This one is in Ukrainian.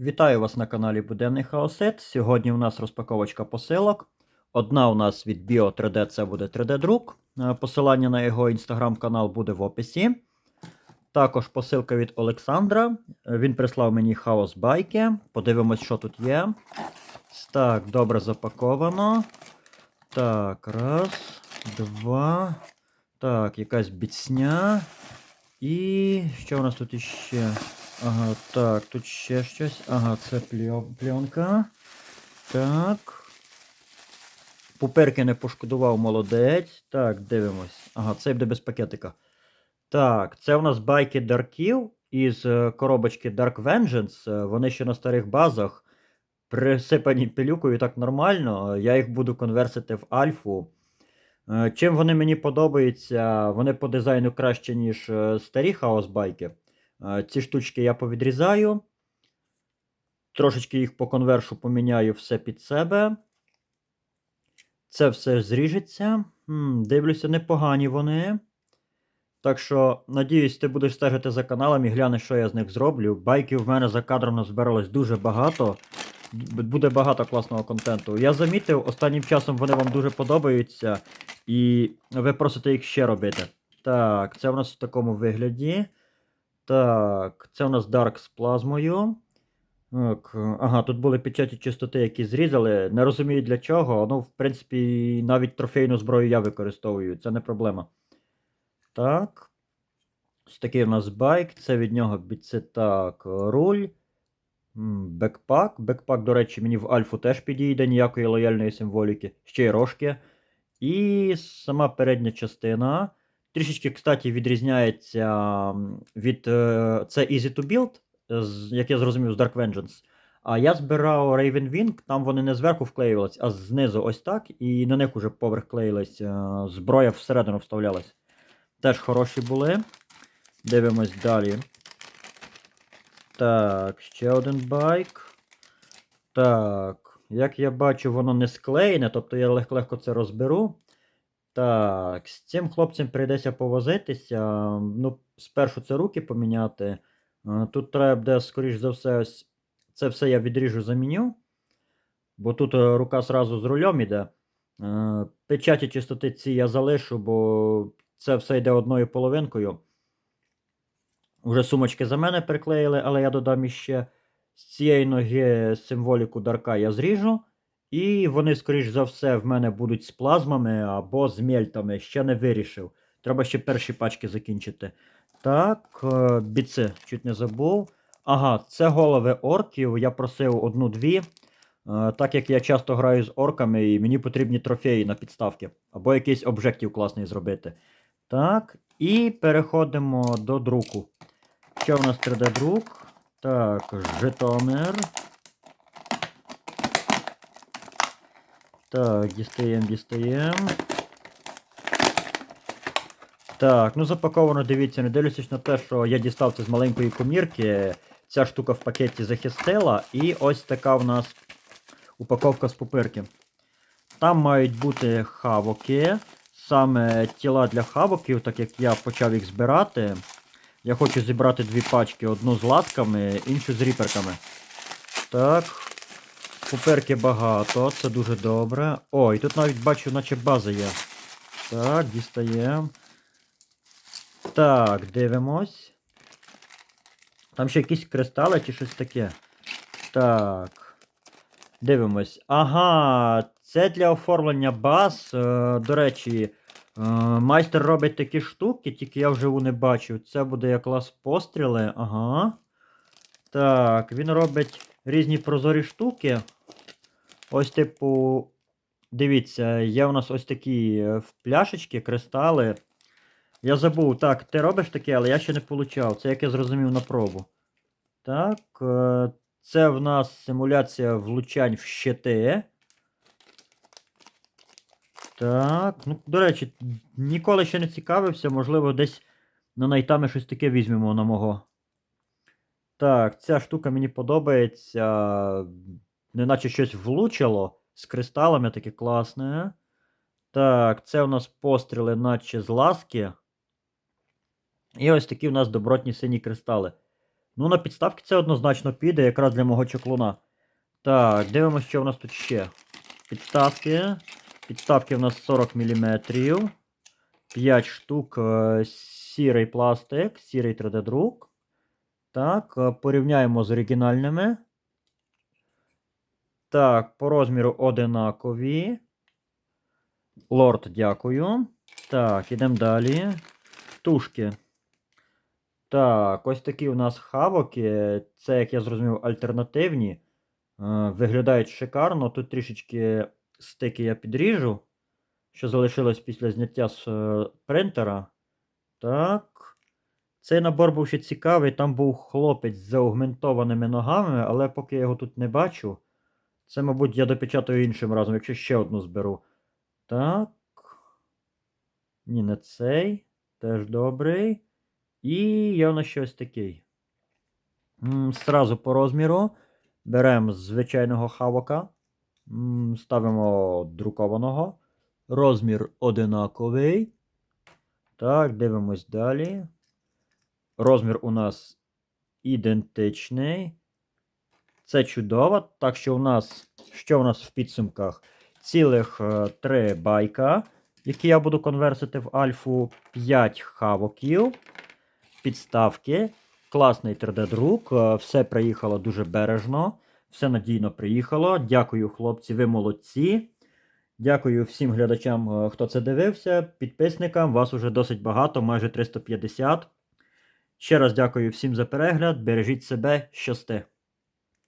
Вітаю вас на каналі Буденний Хаосет. Сьогодні у нас розпаковочка посилок. Одна у нас від Bio 3D це буде 3D-друк. Е, Посилання на його інстаграм-канал буде в описі. Також посилка від Олександра. Е, Він прислав мені хаос байки. Подивимось, що тут є. Так, добре запаковано. Так, раз, два. Так, якась біцня. І що у нас тут іще? Ага, так, тут ще щось. Ага, це пленка. Так. Пуперки не пошкодував молодець. Так, дивимось. Ага, це буде без пакетика. Так, це у нас байки Дарків із е, коробочки Dark Vengeance. Е, Вони ще на старих базах. Присипані пилюкою так нормально. Я їх буду конверсити в альфу. Е, Чим вони мені подобаються, вони по дизайну краще, ніж старі хаос-байки. Е, Ці штучки я повідрізаю. Трошечки їх по конвершу поміняю все під себе. Це все зріжеться. Дивлюся, непогані вони. Так що, надіюсь, ти будеш стежити за каналом і глянеш, що я з них зроблю. Байків в мене за кадром назбиралось дуже багато. Буде багато класного контенту. Я замітив, останнім часом вони вам дуже подобаються, і ви просите їх ще робити. Так, це у нас в такому вигляді. Так, це у нас Dark з плазмою. Так, ага, тут були печаті чистоти, які зрізали. Не розумію для чого. Ну, в принципі, навіть трофейну зброю я використовую, це не проблема. Так. Ось такий у нас байк. Це від нього біце так, руль. Бекпак. Бекпак, до речі, мені в альфу теж підійде, ніякої лояльної символіки. Ще й рожки. І сама передня частина. Трішечки, кстати, відрізняється від. е, Це Easy to Build, е, як я зрозумів, з Dark Vengeance. А я збирав Raven Wing, там вони не зверху вклеювались, а знизу ось так, і на них уже поверх клеїлась, е, зброя всередину вставлялась. Теж хороші були. Дивимось далі. Так, ще один байк. Так, як я бачу, воно не склеєне, тобто я легко-легко це розберу. Так, з цим хлопцем прийдеться повозитися. Ну, спершу це руки поміняти. Е, Тут треба буде, скоріш за все, це все я відріжу заміню. Бо тут е, рука зразу з рулем іде. Е, Печаті чистоти ці я залишу, бо це все йде одною половинкою. Уже сумочки за мене приклеїли, але я додам іще з цієї ноги символіку Дарка я зріжу. І вони, скоріш за все, в мене будуть з плазмами або з мельтами. Ще не вирішив. Треба ще перші пачки закінчити. Так, е, біци, чуть не забув. Ага, це голови орків. Я просив одну-дві. Е, Так як я часто граю з орками, і мені потрібні трофеї на підставки. Або якийсь обжектив класний зробити. Так, і переходимо до друку. Що в нас 3D-друк? Так, Житомир. Так, дістаємо, дістаємо. Так, ну запаковано, дивіться, не дивлячись на те, що я дістав це з маленької комірки. Ця штука в пакеті захистила. І ось така в нас упаковка з пупирки. Там мають бути хавоки. Саме тіла для хавоків, так як я почав їх збирати. Я хочу зібрати дві пачки: одну з латками, іншу з ріперками. Так. Пуперки багато, це дуже добре. Ой, тут навіть бачу, наче база є. Так, дістаємо. Так, дивимось. Там ще якісь кристали чи щось таке. Так. Дивимось. Ага, це для оформлення баз. Е, до речі, е, майстер робить такі штуки, тільки я вживу не бачив. Це буде як клас постріли. Ага. Так, він робить різні прозорі штуки. Ось, типу, дивіться, є у нас ось такі е, пляшечки, кристали. Я забув, так, ти робиш таке, але я ще не получав. Це як я зрозумів на пробу. Так, е, це в нас симуляція влучань в щити. Так, ну, до речі, ніколи ще не цікавився, можливо, десь на найтами щось таке візьмемо на мого. Так, ця штука мені подобається. Неначе щось влучило з кристалами таке класне. Так, це у нас постріли, наче з ласки. І ось такі у нас добротні сині кристали. Ну, на підставки це однозначно піде, якраз для мого чоклуна. Так, дивимося, що в нас тут ще. Підставки. Підставки в нас 40 мм. 5 штук е, сірий пластик, сірий 3D-друк. Так, е, порівняємо з оригінальними. Так, по розміру одинакові. Лорд, дякую. Так, ідемо далі. Тушки. Так, ось такі у нас хавоки. Це, як я зрозумів, альтернативні. Е, Виглядають шикарно. Тут трішечки стики я підріжу, що залишилось після зняття з е, принтера. Так. Цей набор був ще цікавий. Там був хлопець з аугментованими ногами, але поки я його тут не бачу. Це, мабуть, я допечатаю іншим разом, якщо ще одну зберу. Так. Ні, не цей. Теж добрий. І є у нас щось такий. Сразу по розміру. Беремо звичайного хавока. Ставимо друкованого. Розмір одинаковий. Так, дивимось далі. Розмір у нас ідентичний. Це чудово. Так що у нас, що у нас в підсумках? Цілих е, 3 байка, які я буду конверсити в альфу, 5 хавоків, підставки, класний 3D-друк. е, Все приїхало дуже бережно, все надійно приїхало. Дякую, хлопці, ви молодці. Дякую всім глядачам, е, хто це дивився, підписникам. Вас уже досить багато, майже 350. Ще раз дякую всім за перегляд. Бережіть себе, щасти!